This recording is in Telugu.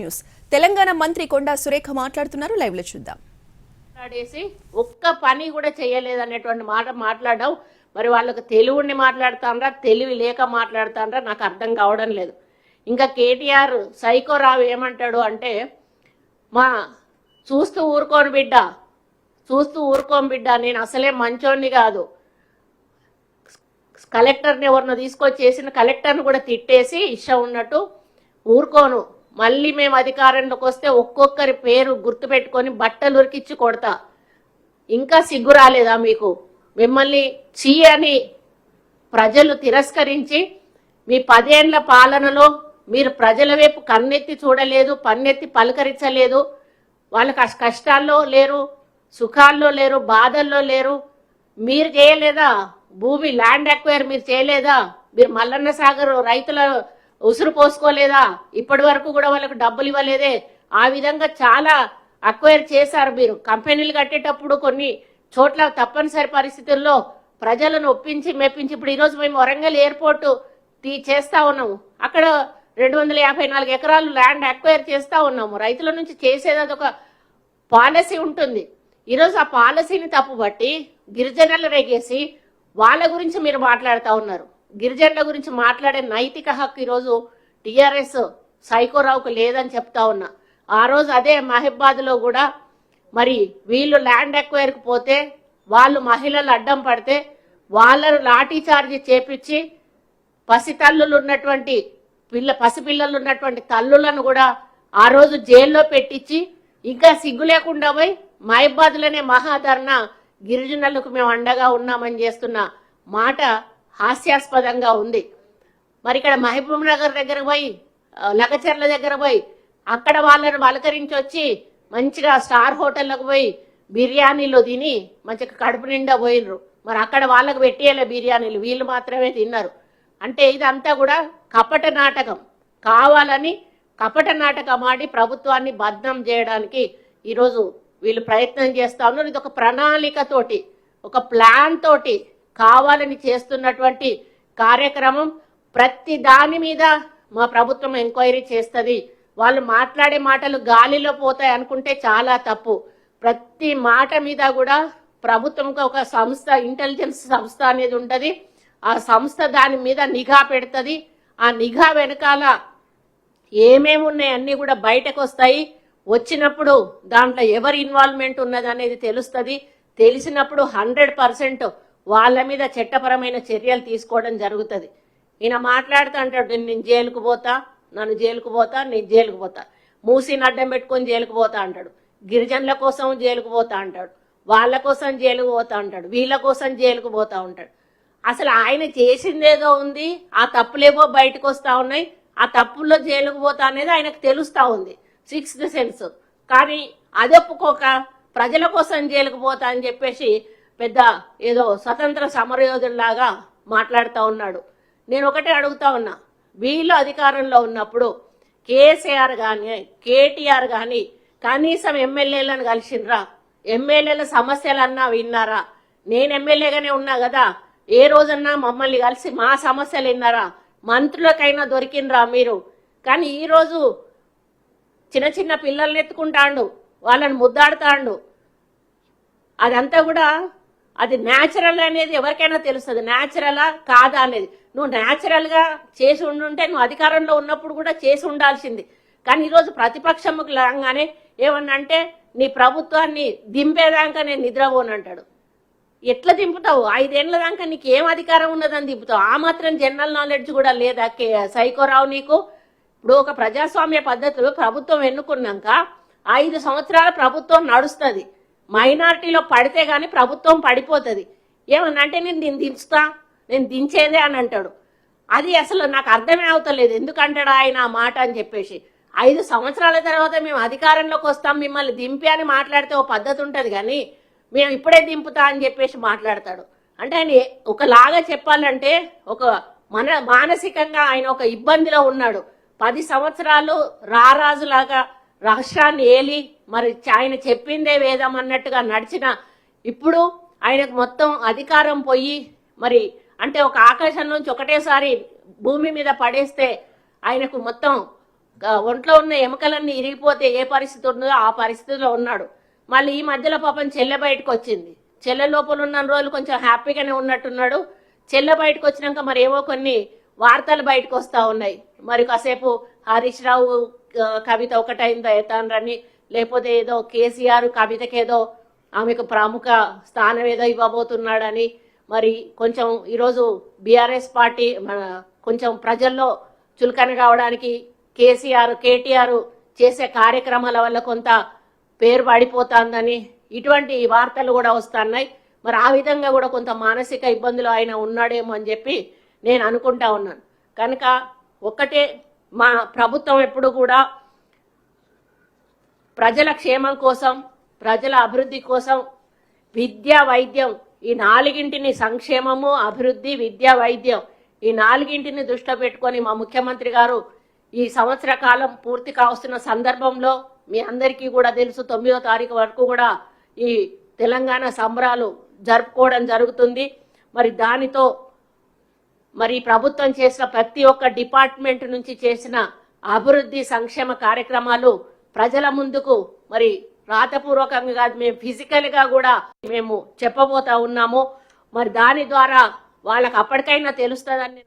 న్యూస్ తెలంగాణ మంత్రి కొండా సురేఖ మాట్లాడుతున్నారు. లైవ్లో చూద్దాం. మాట్లాడేసి ఒక్క పని కూడా చేయలేదనేటువంటి మాట మాట్లాడావు. మరి వాళ్ళకు తెలుగుని మాట్లాడుతాండ్రా తెలివి లేక మాట్లాడుతాండ్రా నాకు అర్థం కావడం లేదు. ఇంకా కేటీఆర్ సైకోరావు ఏమంటాడు అంటే మా చూస్తూ ఊరుకోను బిడ్డ చూస్తూ ఊరుకోను బిడ్డ నేను అసలే మంచోడిని కాదు. కలెక్టర్ని ఎవరినో తీసుకొచ్చేసిన కలెక్టర్ని కూడా తిట్టేసి ఇష్టం ఉన్నట్టు ఊరుకోను. మళ్ళీ మేము అధికారంలోకి వస్తే ఒక్కొక్కరి పేరు గుర్తుపెట్టుకొని బట్టలు ఉరికిచ్చి కొడతా. ఇంకా సిగ్గు రాలేదా మీకు? మిమ్మల్ని చీ అని ప్రజలు తిరస్కరించి మీ పదేండ్ల పాలనలో మీరు ప్రజల వైపు కన్నెత్తి చూడలేదు పన్నెత్తి పలకరించలేదు. వాళ్ళ కష్టాల్లో లేరు సుఖాల్లో లేరు బాధల్లో లేరు. మీరు చేయలేదా? భూమి ల్యాండ్ అక్వైర్ మీరు చేయలేదా? మీరు మల్లన్న సాగర్ రైతుల ఉసురు పోసుకోలేదా? ఇప్పటి వరకు కూడా వాళ్ళకు డబ్బులు ఇవ్వలేదే. ఆ విధంగా చాలా అక్వైర్ చేశారు మీరు. కంపెనీలు కట్టేటప్పుడు కొన్ని చోట్ల తప్పనిసరి పరిస్థితుల్లో ప్రజలను ఒప్పించి మెప్పించి ఇప్పుడు ఈరోజు మేము వరంగల్ ఎయిర్పోర్ట్ తీ చేస్తా ఉన్నాము. అక్కడ రెండు వందల యాభై నాలుగు ఎకరాలు ల్యాండ్ అక్వైర్ చేస్తా ఉన్నాము. రైతుల నుంచి చేసేది అదొక పాలసీ ఉంటుంది. ఈరోజు ఆ పాలసీని తప్పుబట్టి గిరిజనులు రేగేసి వాళ్ళ గురించి మీరు మాట్లాడుతూ ఉన్నారు. గిరిజనుల గురించి మాట్లాడే నైతిక హక్కు ఈరోజు టీఆర్ఎస్ సైకోరావుకు లేదని చెప్తా ఉన్నా. ఆ రోజు అదే మహిబాద్లో కూడా మరి వీళ్ళు ల్యాండ్ ఎక్వైర్కి పోతే వాళ్ళు మహిళలు అడ్డం పడితే వాళ్ళను లాఠీ చార్జ్ చేపించి పసితల్లులు ఉన్నటువంటి పిల్ల పసిపిల్లలు ఉన్నటువంటి తల్లులను కూడా ఆ రోజు జైల్లో పెట్టించి ఇంకా సిగ్గు లేకుండా పోయి మహిబాద్లోనే మహాధరణ గిరిజనులకు మేము అండగా ఉన్నామని చేస్తున్న మాట హాస్యాస్పదంగా ఉంది. మరి ఇక్కడ మహబూబ్ నగర్ దగ్గర పోయి లగచర్ల దగ్గర పోయి అక్కడ వాళ్ళని పలకరించి వచ్చి మంచిగా స్టార్ హోటళ్ళకు పోయి బిర్యానీలు తిని మంచిగా కడుపు నిండా పోయినరు. మరి అక్కడ వాళ్ళకు పెట్టేయాలి బిర్యానీలు వీళ్ళు మాత్రమే తిన్నారు. అంటే ఇదంతా కూడా కపట నాటకం. కావాలని కపట నాటకం ఆడి ప్రభుత్వాన్ని బద్నం చేయడానికి ఈరోజు వీళ్ళు ప్రయత్నం చేస్తా ఉన్నారు. ఇది ఒక ప్రణాళికతోటి ఒక ప్లాన్ తోటి కావాలని చేస్తున్నటువంటి కార్యక్రమం ప్రతి దాని మీద మా ప్రభుత్వం ఎంక్వైరీ చేస్తుంది. వాళ్ళు మాట్లాడే మాటలు గాలిలో పోతాయి అనుకుంటే చాలా తప్పు. ప్రతి మాట మీద కూడా ప్రభుత్వంకి ఒక సంస్థ ఇంటెలిజెన్స్ సంస్థ అనేది ఉంటుంది. ఆ సంస్థ దాని మీద నిఘా పెడుతుంది. ఆ నిఘా వెనకాల ఏమేమి ఉన్నాయి అన్నీ కూడా బయటకు వస్తాయి. వచ్చినప్పుడు దాంట్లో ఎవరి ఇన్వాల్వ్మెంట్ ఉన్నది అనేది తెలుస్తుంది. తెలిసినప్పుడు హండ్రెడ్ పర్సెంట్ వాళ్ళ మీద చట్టపరమైన చర్యలు తీసుకోవడం జరుగుతుంది. ఈయన మాట్లాడుతూ అంటాడు నేను జైలుకు పోతా నన్ను జైలుకు పోతా నేను జైలుకు పోతా. మూసిని అడ్డం పెట్టుకొని జైలుకు పోతా అంటాడు. గిరిజనుల కోసం జైలుకు పోతా అంటాడు. వాళ్ళ కోసం జైలుకు పోతా అంటాడు. వీళ్ళ కోసం జైలుకు పోతా ఉంటాడు అసలు ఆయన చేసిందేదో ఉంది? ఆ తప్పులేవో బయటకు వస్తూ ఉన్నాయి. ఆ తప్పుల్లో జైలుకు పోతా అనేది ఆయనకు తెలుస్తూ ఉంది. Sixth sense. కానీ అదొప్పుకోక ప్రజల కోసం జైలుకు పోతా అని చెప్పేసి పెద్ద ఏదో స్వతంత్ర సమరయోధుల్లాగా మాట్లాడుతూ ఉన్నాడు. నేను ఒకటే అడుగుతా ఉన్నా వీళ్ళు అధికారంలో ఉన్నప్పుడు కేసీఆర్ కానీ కేటీఆర్ కానీ కనీసం ఎమ్మెల్యేలను కలిసిండ్రా? ఎమ్మెల్యేల సమస్యలన్నా విన్నారా? నేను ఎమ్మెల్యేగానే ఉన్నా కదా ఏ రోజన్నా మమ్మల్ని కలిసి మా సమస్యలు విన్నారా? మంత్రులకైనా దొరికినరా మీరు? కానీ ఈరోజు చిన్న చిన్న పిల్లల్ని ఎత్తుకుంటాండు వాళ్ళని ముద్దాడుతాండు. అదంతా కూడా అది న్యాచురల్ అనేది ఎవరికైనా తెలుస్తుంది. న్యాచురలా కాదా అనేది. నువ్వు న్యాచురల్గా చేసి ఉండుంటే నువ్వు అధికారంలో ఉన్నప్పుడు కూడా చేసి ఉండాల్సింది. కానీ ఈరోజు ప్రతిపక్షముకు లాగానే ఏమన్నా అంటే నీ ప్రభుత్వాన్ని దింపేదాకా నేను నిద్రపోనంటాడు ఎట్లా దింపుతావు? ఐదేళ్ళ దాకా నీకు ఏం అధికారం ఉన్నదని దింపుతావు? ఆ మాత్రం జనరల్ నాలెడ్జ్ కూడా లేదా? కే- సైకోరావు నీకు? ఇప్పుడు ఒక ప్రజాస్వామ్య పద్ధతిలో ప్రభుత్వం ఎన్నుకున్నాక ఐదు సంవత్సరాల ప్రభుత్వం నడుస్తుంది. మైనారిటీలో పడితే కానీ ప్రభుత్వం పడిపోతుంది. ఏమన్నా నేను దీన్ని దించుతా నేను దించేదే అని అంటాడు. అది అసలు నాకు అర్థమే అవుతలేదు. ఎందుకంటాడు ఆయన ఆ మాట అని చెప్పేసి. ఐదు సంవత్సరాల తర్వాత మేము అధికారంలోకి వస్తాం మిమ్మల్ని దింపి అని మాట్లాడితే ఓ పద్ధతి ఉంటుంది కానీ మేము ఇప్పుడే దింపుతా అని చెప్పేసి మాట్లాడతాడు. అంటే ఆయన ఒకలాగా చెప్పాలంటే ఒక మన మానసికంగా ఆయన ఒక ఇబ్బందిలో ఉన్నాడు. పది సంవత్సరాలు రారాజులాగా రాష్ట్రాన్ని ఏలి మరి ఆయన చెప్పిందే వేదం అన్నట్టుగా నడిచిన ఇప్పుడు ఆయనకు మొత్తం అధికారం పోయి మరి అంటే ఒక ఆకాశం నుంచి ఒకటేసారి భూమి మీద పడేస్తే ఆయనకు మొత్తం ఒంట్లో ఉన్న ఎముకలన్నీ ఇరిగిపోతే ఏ పరిస్థితి ఉందో ఆ పరిస్థితిలో ఉన్నాడు. మళ్ళీ ఈ మధ్యలో పాపం చెల్లె బయటకు వచ్చింది. చెల్లె లోపల ఉన్న రోజులు కొంచెం హ్యాపీగానే ఉన్నట్టున్నాడు. చెల్లె బయటకు వచ్చినాక మరి ఏవో కొన్ని వార్తలు బయటకు వస్తూ ఉన్నాయి. మరి కాసేపు హరీష్ రావు కవిత ఒకటైందా ఎతాన్రని లేకపోతే ఏదో కేసీఆర్ కవితకి ఏదో ఆమెకు ప్రముఖ స్థానం ఏదో ఇవ్వబోతున్నాడని మరి కొంచెం ఈరోజు బీఆర్ఎస్ పార్టీ మన కొంచెం ప్రజల్లో చులకన కావడానికి కేసీఆర్ కేటీఆర్ చేసే కార్యక్రమాల వల్ల కొంత పేరు పడిపోతుందని ఇటువంటి వార్తలు కూడా వస్తున్నాయి. మరి ఆ విధంగా కూడా కొంత మానసిక ఇబ్బందులు ఆయన ఉన్నాడేమో అని చెప్పి నేను అనుకుంటా ఉన్నాను. కనుక ఒక్కటే మా ప్రభుత్వం ఎప్పుడు కూడా ప్రజల క్షేమం కోసం ప్రజల అభివృద్ధి కోసం విద్య వైద్యం ఈ నాలుగింటిని సంక్షేమము అభివృద్ధి విద్య వైద్యం ఈ నాలుగింటిని దృష్టిలో పెట్టుకొని మా ముఖ్యమంత్రి గారు ఈ సంవత్సర కాలం పూర్తి కావస్తున్న సందర్భంలో మీ అందరికీ కూడా తెలుసు తొమ్మిదో తారీఖు వరకు కూడా ఈ తెలంగాణ సంబరాలు జరుపుకోవడం జరుగుతుంది. మరి దానితో మరి ప్రభుత్వం చేసిన ప్రతి ఒక్క డిపార్ట్మెంట్ నుంచి చేసిన అభివృద్ధి సంక్షేమ కార్యక్రమాలు ప్రజల ముందుకు మరి రాతపూర్వకంగా కాదు మేము ఫిజికల్గా కూడా మేము చెప్పబోతా ఉన్నాము. మరి దాని ద్వారా వాళ్ళకి అప్పటికైనా తెలుస్తుందని